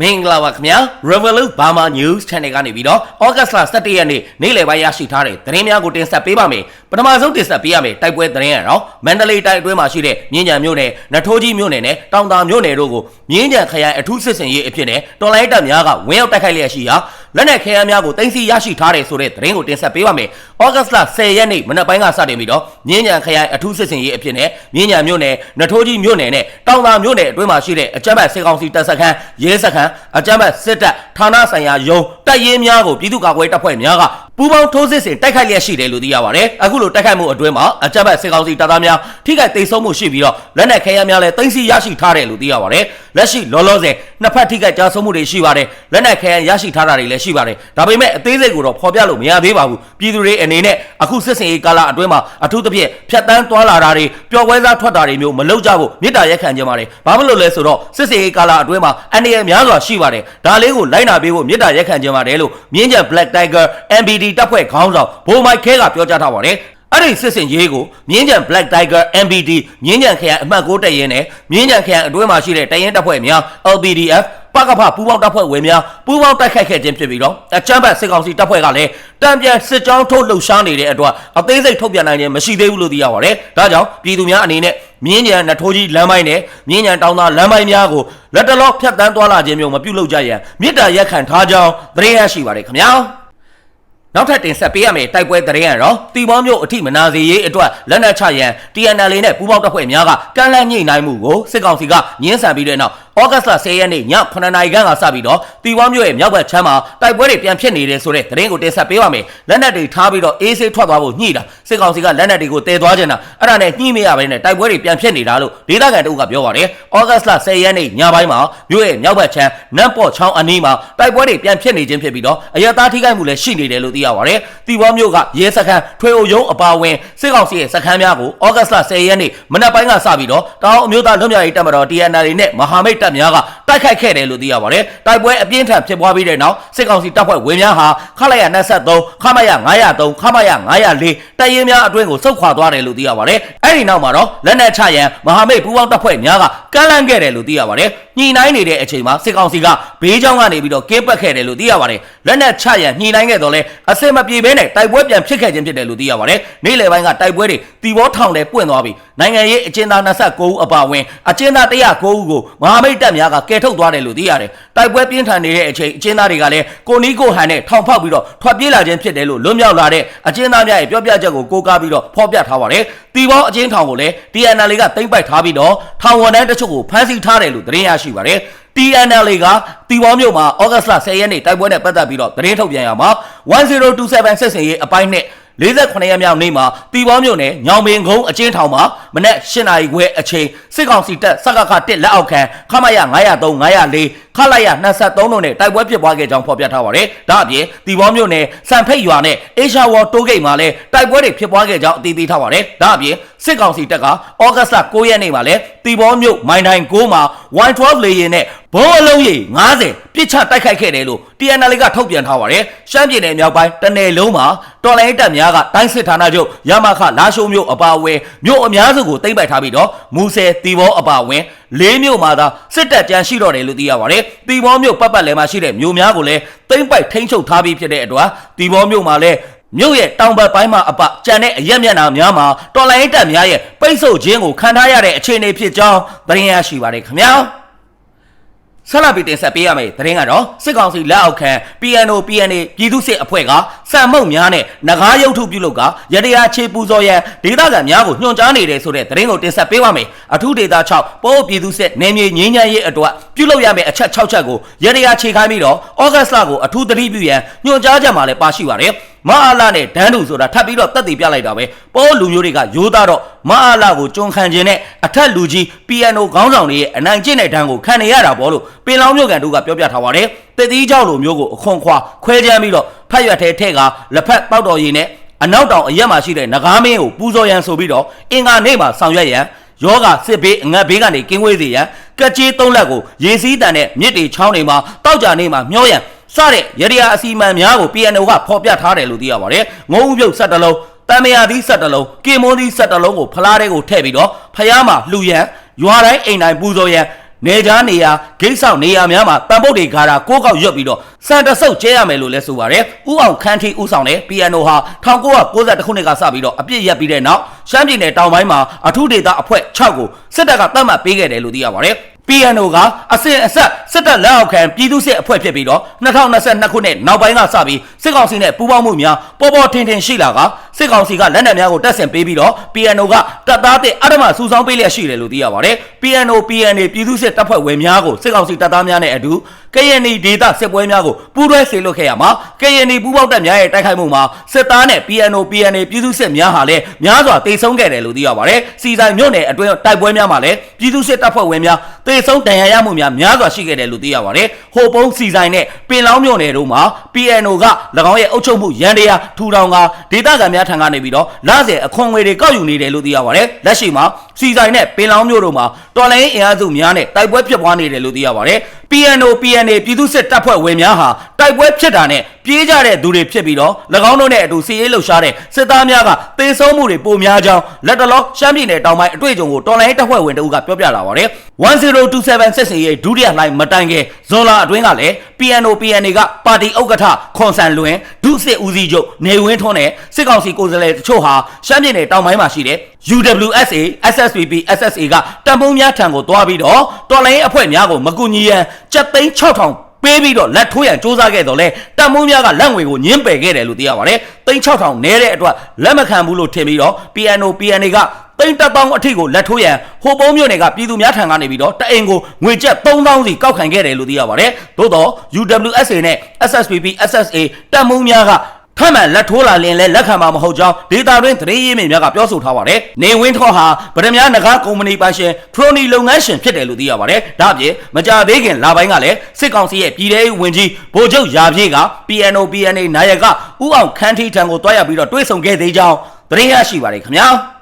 မင်္ဂလာပါခင်ဗျာ Revolut Burma News Channel ကနေပြီးတော့ August 17ရက်နေ့နေ့လယ်ပိုင်းရရှိထားတဲ့သတင်းများကိုတင်ဆက်ပေးပါမယ်ပထမဆုံးတင်ဆက်ပေးရမယ်တိုက်ပွဲသတင်းရတော့မန္တလေးတိုင်းအတွင်းမှာရှိတဲ့မြင်းကြံမြို့နယ်နထိုးကြီးမြို့နယ်နဲ့တောင်တာမြို့နယ်တို့ကိုမြင်းကြံခရိုင်အထူးစစ်စင်ရေးအဖြစ်နဲ့တော်လိုင်းတပ်များကဝင်းရောက်တိုက်ခိုက်လျက်ရှိရာ လက်နက်ခဲယမ်းများကိုတင်စီရရှိထားတယ်ဆိုတဲ့သတင်းကိုတင်ဆက်ပေးပါမယ် August 10ရက်နေ့မနက်ပိုင်းကစတင်ပြီးတော့မြင်းကြံခရိုင်အထူးစစ်စင်ရေးအဖြစ်နဲ့မြင်းကြံမြို့နယ်နထိုးကြီးမြို့နယ်နဲ့တောင်တာမြို့နယ်အတွင်းမှာရှိတဲ့အကြမ်းဖက်စစ်ကောင်စီတပ်စခန်းရဲစခန်းအကြမ်းဖက်စစ်တပ်ဌာနဆိုင်ရာယုံတပ်ရင်းများကိုပြည်သူ့ကာကွယ်တပ်ဖွဲ့များက ပူးပေါင်းထိုးစစ်ဆင်တိုက်ခိုက်လျက်ရှိတယ်လို့သိရပါတယ်။အခုလိုတိုက်ခိုက်မှုအတွင်းမှာအကြမ်းဖက်စစ်ကောင်စီတပ်သားများထိခိုက်ဒေဆုံးမှုရှိပြီးတော့လက်နက်ခဲယမ်းများလည်းတင်စီရရှိထားတယ်လို့သိရပါတယ်။လက်ရှိလောလောဆယ်နှစ်ဖက်ထိခိုက်ကြားဆုံးမှုတွေရှိပါတယ်။လက်နက်ခဲယမ်းရရှိထားတာတွေလည်းရှိပါတယ်။ဒါပေမဲ့အသေးစိတ်ကိုတော့ဖော်ပြလို့မရသေးပါဘူး။ပြည်သူတွေအနေနဲ့အခုစစ်စင်ရေးကာလအတွင်းမှာအထူးသဖြင့်ဖြတ်တန်းသွားလာတာတွေပျော်ပွဲစားထွက်တာတွေမျိုးမလုပ်ကြဖို့မေတ္တာရက်ခံကြပါတယ်။ဘာဖြစ်လို့လဲဆိုတော့စစ်စင်ရေးကာလအတွင်းမှာအနေရများစွာရှိပါတယ်။ဒါလေးကိုလိုက်နာပေးဖို့မေတ္တာရက်ခံကြပါတယ်လို့မြင်းကြံ Black Tiger MBD တပ်ဖွဲ့ခေါင်းဆောင်ဘိုမိုက်ခဲကပြောကြားထားပါတယ်။အဲ့ဒီစစ်စင်ရေးကိုမြင်းကြံ Black Tiger MBD မြင်းကြံခရိုင်အမှတ်6တပ်ရင်းနဲ့မြင်းကြံခရိုင်အတွင်းမှာရှိတဲ့တပ်ရင်းတပ်ဖွဲ့များ LBDF ပကဖပူးပေါင်းတပ်ဖွဲ့ဝင်များပူးပေါင်းတိုက်ခိုက်ခဲ့ခြင်းဖြစ်ပြီးတော့အချမ်းဘတ်စစ်ကောင်စီတပ်ဖွဲ့ကလည်းတံပြန်စစ်ကြောင်းထုတ်လှုပ်ရှားနေတဲ့အတွက်အသေးစိတ်ထုတ်ပြန်နိုင်ခြင်းမရှိသေးဘူးလို့သိရပါတယ်။ဒါကြောင့်ပြည်သူများအနေနဲ့မြင်းကြံနထိုးကြီးလမ်းပိုင်းနဲ့မြင်းကြံတောင်သာလမ်းပိုင်းများကိုလက်တလောဖြတ်တန်းသွားလာခြင်းမျိုးမပြုလုပ်ကြရန်မြစ်တာရက်ခံထားကြောင်းသတင်းရရှိပါတယ်ခင်ဗျာ။ နောက်ထပ်တင်ဆက်ပေးရမယ့်တိုက်ပွဲသတင်းရတော့တီဘောမျိုးအထိမနာစေရေးအတွက်လက်နက်ချရန် TNL နဲ့ပူးပေါင်းတပ်ဖွဲ့များကကမ်းလှမ်းညှိနှိုင်းမှုကိုစစ်ကောင်စီကညှင်းဆန်ပြီးတဲ့နောက်ဩဂတ်လ10ရက်နေ့ည9နာရီခန့်ကစပြီးတော့တီဘောမျိုးရဲ့မြောက်ဘက်ချမ်းမှာတိုက်ပွဲတွေပြန်ဖြစ်နေတယ်ဆိုတဲ့သတင်းကိုတင်ဆက်ပေးပါမယ်လက်နက်တွေထားပြီးတော့အေးဆေးထွက်သွားဖို့ညှိတာစစ်ကောင်စီကလက်နက်တွေကိုတည်သွားကြတာအဲ့ဒါနဲ့ညှိမရဘဲနဲ့တိုက်ပွဲတွေပြန်ဖြစ်နေတာလို့ဒေသခံတို့ကပြောပါတယ်ဩဂတ်လ10ရက်နေ့ညပိုင်းမှာမြို့ရဲ့မြောက်ဘက်ချမ်းနတ်ပေါ့ချောင်းအနီးမှာတိုက်ပွဲတွေပြန်ဖြစ်နေခြင်းဖြစ်ပြီးတော့အရသားထိခိုက်မှုလည်းရှိနေတယ်လို့သိရပါတယ်တီဘောမျိုးကရဲစခန်းထွေအိုယုံအပါဝင်စစ်ကောင်စီရဲ့စခန်းများကိုဩဂတ်လ10ရက်နေ့မနက်ပိုင်းကစပြီးတော့တောင်အမျိုးသားလွတ်မြောက်ရေးတပ်မတော် TNL နဲ့မဟာမိတ်တပ်များကတိုက်ခိုက်ခဲ့တယ်လို့သိရပါတယ်တိုက်ပွဲအပြင်းထန်ဖြစ်ပွားပြီးတဲ့နောက်စစ်ကောင်စီတပ်ဖွဲ့ဝင်များဟာခလိုက်ရ23ခမရ903ခမရ904တပ်ရင်းများအတွင်းကိုစုခွာသွားတယ်လို့သိရပါတယ်အဲ့ဒီနောက်မှာတော့လက်နက်ချရန်မဟာမိတ်ပူးပေါင်းတပ်ဖွဲ့များကကမ်းလှမ်းခဲ့တယ်လို့သိရပါတယ် ညှိနှိုင်းနေတဲ့အချိန်မှာစစ်ကောင်စီကဘေးချောင်းကနေပြီးတော့ကင်းပတ်ခဲ့တယ်လို့သိရပါတယ်လက်နက်ချရန်ညှိနှိုင်းခဲ့တော့လဲအစင်မပြေဘဲနဲ့တိုက်ပွဲပြန်ဖြစ်ခဲ့ခြင်းဖြစ်တယ်လို့သိရပါတယ်နေ့လယ်ပိုင်းကတိုက်ပွဲတွေတီဘောထောင်တယ်ပွင့်သွားပြီ နိုင်ငံရေးအကျဉ်းသား29ဦးအပါအဝင်အကျဉ်းသား109ဦးကိုမဟာမိတ်တပ်များကကယ်ထုတ်သွားတယ်လို့သိရတယ်တိုက်ပွဲပြင်းထန်နေတဲ့အချိန်အကျဉ်းသားတွေကလည်းကိုနီးကိုဟန်နဲ့ထောင်ဖောက်ပြီးတော့ထွက်ပြေးလာခြင်းဖြစ်တယ်လို့လွတ်မြောက်လာတဲ့အကျဉ်းသားများရဲ့ပြောပြချက်ကိုကိုးကားပြီးတော့ဖော်ပြထားပါတယ်တီဘောအကျဉ်းထောင်ကိုလည်း TNL ကတိမ့်ပိုက်ထားပြီးတော့ထောင်ဝန်ထမ်းတချို့ကိုဖမ်းဆီးထားတယ်လို့သတင်းရရှိပါတယ် TNL ကတီဘောမြို့မှာဩဂတ်လ10ရက်နေ့တိုက်ပွဲနဲ့ပတ်သက်ပြီးတော့သတင်းထုတ်ပြန်ရမှာ1027စစ်စင်ရေးအပိုင်းနဲ့ 48ရက်မြောက်နေ့မှာတီဘောမြို့နယ်ညောင်ပင်ကုန်းအချင်းထောင်မှာမနက်8နာရီခွဲအချိန်စစ်ကောင်စီတပ်စကခ1လက်အောက်ခံခမရ903 904ခလိုက်ရ23တို့နဲ့တိုက်ပွဲဖြစ်ပွားခဲ့ကြောင်းဖော်ပြထားပါတယ်။ဒါအပြင်တီဘောမြို့နယ်စံဖိတ်ရွာနဲ့အေရှာဝေါ်တိုးဂိတ်မှာလည်းတိုက်ပွဲတွေဖြစ်ပွားခဲ့ကြောင်းအတည်ပြုထားပါတယ်။ဒါအပြင်စစ်ကောင်စီတပ်ကဩဂတ်လ9ရက်နေ့မှာလည်းတီဘောမြို့မိုင်တိုင်9မှာ Y12 လေယာဉ်နဲ့ ဘုံအလုံးကြီး90ပြစ်ချတိုက်ခိုက်ခဲ့တယ်လို့ TNL ကထုတ်ပြန်ထားပါတယ်။ရှမ်းပြည်နယ်မြောက်ပိုင်းတနယ်လုံးမှာတော်လိုင်းတပ်များကတိုင်းစစ်ဌာနချုပ်ရမခလာရှိုးမြို့အပါအဝင်မြို့အများစုကိုသိမ်းပိုက်ထားပြီးတော့မူဆယ်တီဘောအပါအဝင်လေးမြို့မှာသာစစ်တပ်ကြမ်းရှိတော့တယ်လို့သိရပါတယ်။တီဘောမြို့ပတ်ပတ်လည်မှာရှိတဲ့မြို့များကိုလည်းသိမ်းပိုက်ထိန်းချုပ်ထားပြီးဖြစ်တဲ့အတွက်တီဘောမြို့မှာလည်းမြို့ရဲ့တောင်ဘက်ပိုင်းမှာအပကြံတဲ့အရက်မျက်နှာများမှာတော်လိုင်းတပ်များရဲ့ပိတ်ဆို့ခြင်းကိုခံထားရတဲ့အခြေအနေဖြစ်ကြောင်းသတင်းရရှိပါတယ်ခင်ဗျာ။ ဆက်လက်ပြီးတင်ဆက်ပေးရမယ့်သတင်းကတော့စစ်ကောင်စီလက်အောက်ခံ PNO PNA ပြည်သူ့စစ်အဖွဲ့ကစံမုံများနဲ့ငကားရုပ်ထုပြုလုပ်ကရတရားချေပူဇော်ရန်ဒေသခံများကိုညွှန်ကြားနေတယ်ဆိုတဲ့သတင်းကိုတင်ဆက်ပေးပါမယ် အထူးဒေသ6ပိုးပြည်သူ့စစ်နယ်မြေငင်းချမ်းရေးအတွက်ပြုလုပ်ရမယ့်အချက်6ချက်ကိုရတရားချေခိုင်းပြီးတော့ဩဂတ်စ်လကိုအထူးသတိပြုရန်ညွှန်ကြားချက်မှာလည်းပါရှိပါတယ်မအားလာနဲ့ဒန်းတူဆိုတာထပ်ပြီးတော့တက်တည်ပြလိုက်တာပဲပေါ်လူမျိုးတွေကရိုးသားတော့မအားလာကိုကြုံခံခြင်းနဲ့အထက်လူကြီး PNO ခေါင်းဆောင်တွေရဲ့အနိုင်ကျင့်တဲ့ဒဏ်ကိုခံနေရတာပေါ့လို့ပင်လောင်းမြို့ကန်တို့ကပြောပြထားပါတယ်တတိကြောက်လိုမျိုးကိုအခွန်ခွာခွဲချမ်းပြီးတော့ဖတ်ရွက်ထဲထည့်ကလက်ဖက်တောက်တော်ရည်နဲ့အနောက်တောင်အရက်မှာရှိတဲ့နဂါးမင်းကိုပူဇော်ရန်ဆိုပြီးတော့အင်္ဂါနေ့မှာဆောင်ရွက်ရန် ယောဂစစ်ဘေးအငတ်ဘေးကနေကင်းဝေးစေရန်ကက်ကြီးသုံးလက်ကိုရေစည်းတန်နဲ့မြစ်တွေချောင်းတွေမှာတောက်ကြနေမှာမျောရန်စတဲ့ရရအစီမံများကို PNO ကဖော်ပြထားတယ်လို့သိရပါတယ်ငုံဥပြုတ်ဆက်တလုံးတမယာသီးဆက်တလုံးကင်မွန်သီးဆက်တလုံးကိုဖလားတဲ့ကိုထည့်ပြီးတော့ဖျားမှာလှူရန်ရွာတိုင်းအိမ်တိုင်းပူဇော်ရန် နေကြားနေရာဂိတ်ဆောင်နေရာများမှာတန်ပုတ်တွေခါတာကိုးကောက်ရွတ်ပြီးတော့စံတဆုပ်ကျဲရမယ်လို့လဲဆိုပါတယ်ဥအောင်ခန်းထီဥဆောင်တဲ့ piano ဟာ1992ခုနှစ်ကစပြီးတော့အပြစ်ရက်ပြီးတဲ့နောက်ရှမ်းပြည်နယ်တောင်ပိုင်းမှာအထူးဒေသအဖွဲ့6ကိုစစ်တပ်ကတတ်မှတ်ပေးခဲ့တယ်လို့သိရပါတယ် piano ကအစစ်အဆက်စစ်တပ်လက်အောက်ခံပြည်သူ့စစ်အဖွဲ့ဖြစ်ပြီးတော့2022ခုနှစ်နောက်ပိုင်းကစပြီးစစ်ကောင်စီနဲ့ပူးပေါင်းမှုများပေါ်ပေါ်ထင်ထင်ရှိလာက စစ်ကောင်စီကလက်နက်များကိုတပ်ဆင်ပေးပြီးတော့ piano ကတပ်သားတဲ့အဓမ္မစူဆောင်းပေးလျက်ရှိတယ်လို့သိရပါတယ် piano PNA ပြည်သူ့စစ်တပ်ဖွဲ့ဝင်များကိုစစ်ကောင်စီတပ်သားများနဲ့အတူကရင်နီဒေသစစ်ပွဲများကိုပူးတွဲဆေလွတ်ခဲ့ရမှာကရင်နီပူးပေါင်းတပ်များရဲ့တိုက်ခိုက်မှုမှာစစ်သားနဲ့ piano PNA ပြည်သူ့စစ်များဟာလည်းများစွာတိတ်ဆုံးခဲ့တယ်လို့သိရပါတယ်စီဆိုင်မြို့နယ်အတွင်းတိုက်ပွဲများမှာလည်းပြည်သူ့စစ်တပ်ဖွဲ့ဝင်များတိတ်ဆုံးဒဏ်ရာရမှုများများစွာရှိခဲ့တယ်လို့သိရပါတယ်ဟိုပုံးစီဆိုင်နဲ့ပင်လောင်းမြို့နယ်တို့မှာ PNO က၎င်းရဲ့အုပ်ချုပ်မှုရန်တရားထူထောင်ကဒေသခံများထံကနေပြီးတော့လဆယ်အခွန်ငွေတွေကောက်ယူနေတယ်လို့သိရပါတယ်လက်ရှိမှာ စီဆိုင်နဲ့ပင်လောင်းမြို့တို့မှာတော်လိုင်းအင်အားစုများနဲ့တိုက်ပွဲဖြစ်ပွားနေတယ်လို့သိရပါတယ် PNO PNA ပြည်သူ့စစ်တပ်ဖွဲ့ဝင်များဟာတိုက်ပွဲဖြစ်တာနဲ့ပြေးကြတဲ့သူတွေဖြစ်ပြီးတော့၎င်းတို့နဲ့အတူစီရေးလှုပ်ရှားတဲ့စစ်သားများကတေဆုံးမှုတွေပိုများကြောင်းလက်တလောရှမ်းပြည်နယ်တောင်ပိုင်းအတွေ့အကြုံကိုတော်လိုင်းတပ်ဖွဲ့ဝင်တအုပ်ကပြောပြလာပါတယ်1027စစ်စင်ရဲ့ဒုတိယလှိုင်းမတိုင်ခင်ဇွန်လအတွင်းကလည်း PNO PNA ကပါတီဥက္ကဋ္ဌခွန်ဆန်လွင်ဒုစစ်ဦးစီးချုပ်နေဝင်းထွန်းနဲ့စစ်ကောင်စီကိုယ်စားလှယ်တချို့ဟာရှမ်းပြည်နယ်တောင်ပိုင်းမှာရှိတဲ့ UWSA SSPP SSA ကတံပုံးများထံကိုတွားပြီးတော့တော်လိုင်းအဖွဲ့များကိုမကူညီရန်ကြက်သိန်း6000ပေးပြီးတော့လက်ထိုးရန်စ조사ခဲ့တော့လဲတံမုံများကလက်ငွေကိုညင်းပယ်ခဲ့တယ်လို့သိရပါတယ်။သိန်း6000နဲတဲ့အတွက်လက်မခံဘူးလို့ထင်ပြီးတော့ PNO PNA ကသိန်း1000အထိကိုလက်ထိုးရန်ဟိုပုံးမြို့နယ်ကပြည်သူများထံကနေပြီးတော့တအိမ်ကိုငွေကျပ်3000စီကောက်ခံခဲ့တယ်လို့သိရပါတယ်။သို့တော့ UWSA နဲ့ SSPP SSA တံမုံများက ထမှန်လက်ထိုးလာလင်လဲလက်ခံမှာမဟုတ်ကြောင်းဒေတာတွင်သတင်းရင်းမြစ်များကပြောဆိုထားပါတယ်။နေဝင်းထောဟာဗဒမြားနဂါကုမ္ပဏီပိုင်ရှင်ဖရိုနီလုပ်ငန်းရှင်ဖြစ်တယ်လို့သိရပါတယ်။ဒါ့အပြင်မကြသေးခင်လပိုင်းကလည်းစစ်ကောင်စီရဲ့ပြည်ထောင်ဝင်ကြီးဗိုလ်ချုပ်ရာပြည့်က PNO PNA နာယကဥအောင်ခန်းထီထံကိုတွားရပြီးတော့တွေးဆုံခဲ့သေးကြောင်းသတင်းရရှိပါတယ်ခင်ဗျာ။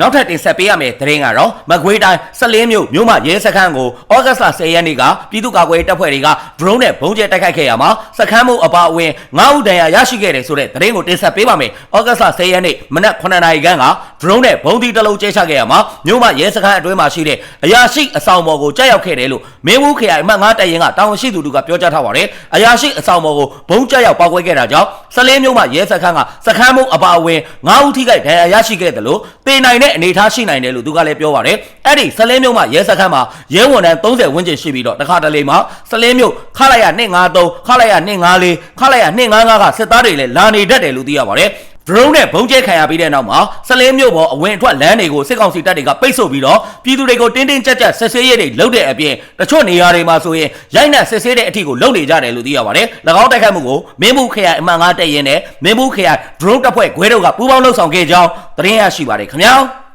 နောက်ထပ်တင်ဆက်ပေးရမယ့်သတင်းကတော့မကွေးတိုင်းစလင်းမြို့မြို့မရဲစခန်းကိုဩဂတ်စ်လ10ရက်နေ့ကပြည်သူ့ကာကွယ်ရေးတပ်ဖွဲ့တွေက drone နဲ့ဘုံကျဲတိုက်ခိုက်ခဲ့ရမှာစခန်းမှုအပါအဝင်9ဦးဒဏ်ရာရရှိခဲ့တယ်ဆိုတဲ့သတင်းကိုတင်ဆက်ပေးပါမယ်။ဩဂတ်စ်လ10ရက်နေ့မနက်9နာရီခန့်က drone နဲ့ဘုံသီးတစ်လုံးကျဲချခဲ့ရမှာမြို့မရဲစခန်းအတွင်းမှာရှိတဲ့အရာရှိအဆောင်ပေါ်ကိုကြားရောက်ခဲ့တယ်လို့မင်းဘူးခရိုင်အမှတ်9တပ်ရင်းကတာဝန်ရှိသူတို့ကပြောကြားထားပါတယ်။အရာရှိအဆောင်ပေါ်ကိုဘုံကြားရောက်ပောက်ကွဲခဲ့တာကြောင့်စလင်းမြို့မရဲစခန်းကစခန်းမှုအပါအဝင်9ဦးထိခိုက်ဒဏ်ရာရရှိခဲ့တယ်လို့တေနိုင်တဲ့အနေအထားရှိနိုင်တယ်လို့သူကလည်းပြောပါတယ်အဲ့ဒီဆလင်းမြို့မှာရဲစခန်းမှာရဲဝန်ထမ်း30ဝန်းကျင်ရှိပြီးတော့တခါတလေမှာဆလင်းမြို့ခလိုက်ရ253ခလိုက်ရ254ခလိုက်ရ255ကစစ်သားတွေလည်းလာနေတတ်တယ်လို့သိရပါတယ် drone နဲ့ဘုံကျဲခံရပြီးတဲ့နောက်မှာဆလင်းမြို့ပေါ်အဝင်အထွက်လမ်းတွေကိုစစ်ကောင်စီတပ်တွေကပိတ်ဆို့ပြီးတော့ပြည်သူတွေကိုတင်းတင်းကြပ်ကြပ်ဆက်ဆေးရေးတွေလုပ်တဲ့အပြင်တချို့နေရာတွေမှာဆိုရင်ရိုက်နှက်ဆက်ဆေးတဲ့အထိကိုလုပ်နေကြတယ်လို့သိရပါတယ်။၎င်းတိုက်ခိုက်မှုကိုမင်းဘူးခရိုင်အမှန်ငါးတက်ရင်နဲ့မင်းဘူးခရိုင် drone တပ်ဖွဲ့ခွဲတို့ကပူးပေါင်းလှုပ်ဆောင်ခဲ့ကြောင်းသတင်းရရှိပါတယ်ခင်ဗျာ။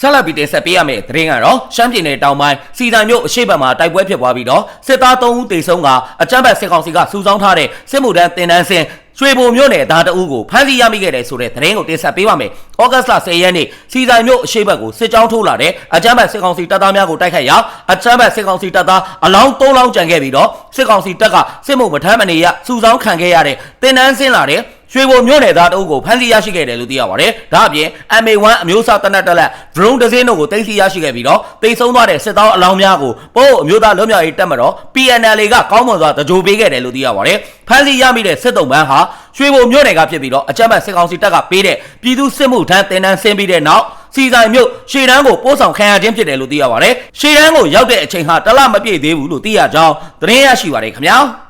ဆက်လက်ပြီးတင်ဆက်ပေးရမယ့်သတင်းကတော့ရှမ်းပြည်နယ်တောင်ပိုင်းစီတံမြို့အရှိတ်ဘက်မှာတိုက်ပွဲဖြစ်ပွားပြီးတော့စစ်သား3ဦးသေဆုံးကအကြမ်းဖက်စစ်ကောင်စီကစူဆောင်းထားတဲ့စစ်မှုထမ်းတင်တန်းစင် ရွှေဘုံမြို့နယ်သားတအုပ်ကိုဖမ်းဆီးရမိခဲ့တယ်ဆိုတဲ့သတင်းကိုတင်ဆက်ပေးပါမယ်။ဩဂတ်စ်လ10ရက်နေ့စီတံမြို့အရှိတ်ဘက်ကိုစစ်ကြောင်းထိုးလာတဲ့အကြမ်းဖက်စစ်ကောင်စီတပ်သားများကိုတိုက်ခိုက်ရာအကြမ်းဖက်စစ်ကောင်စီတပ်သားအလောင်း3လောင်းကျန်ခဲ့ပြီးတော့စစ်ကောင်စီတပ်ကစစ်မှုမထမ်းမနေရစူဆောင်းခံခဲ့ရတဲ့တင်တန်းစင်လာတဲ့ ရွှေဘုံမြို့နယ်သားတအုပ်ကိုဖမ်းဆီးရရှိခဲ့တယ်လို့သိရပါတယ်။ဒါအပြင် MA1 အမျိုးအစားတနက်တက်လက် drone တစ်စင်းတို့ကိုတင်စီရရှိခဲ့ပြီးတော့တိတ်ဆုံးသွားတဲ့စစ်သားအလောင်းများကိုပို့အမျိုးသားလွတ်မြောက်ရေးတပ်မတော် PNL ကကောင်းမွန်စွာတကြိုပေးခဲ့တယ်လို့သိရပါတယ်။ဖမ်းဆီးရမိတဲ့စစ်တုံးပန်းဟာရွှေဘုံမြို့နယ်ကဖြစ်ပြီးတော့အကြမ်းဖက်စစ်ကောင်စီတပ်ကပေးတဲ့ပြည်သူစစ်မှုထမ်းတင်တန်းဆင်းပြီးတဲ့နောက်စီဆိုင်မြို့ရှေ့တန်းကိုပို့ဆောင်ခံရခြင်းဖြစ်တယ်လို့သိရပါတယ်။ရှေ့တန်းကိုရောက်တဲ့အချိန်ဟာတလမပြည့်သေးဘူးလို့သိရကြောင်းသတင်းရရှိပါတယ်ခင်ဗျာ။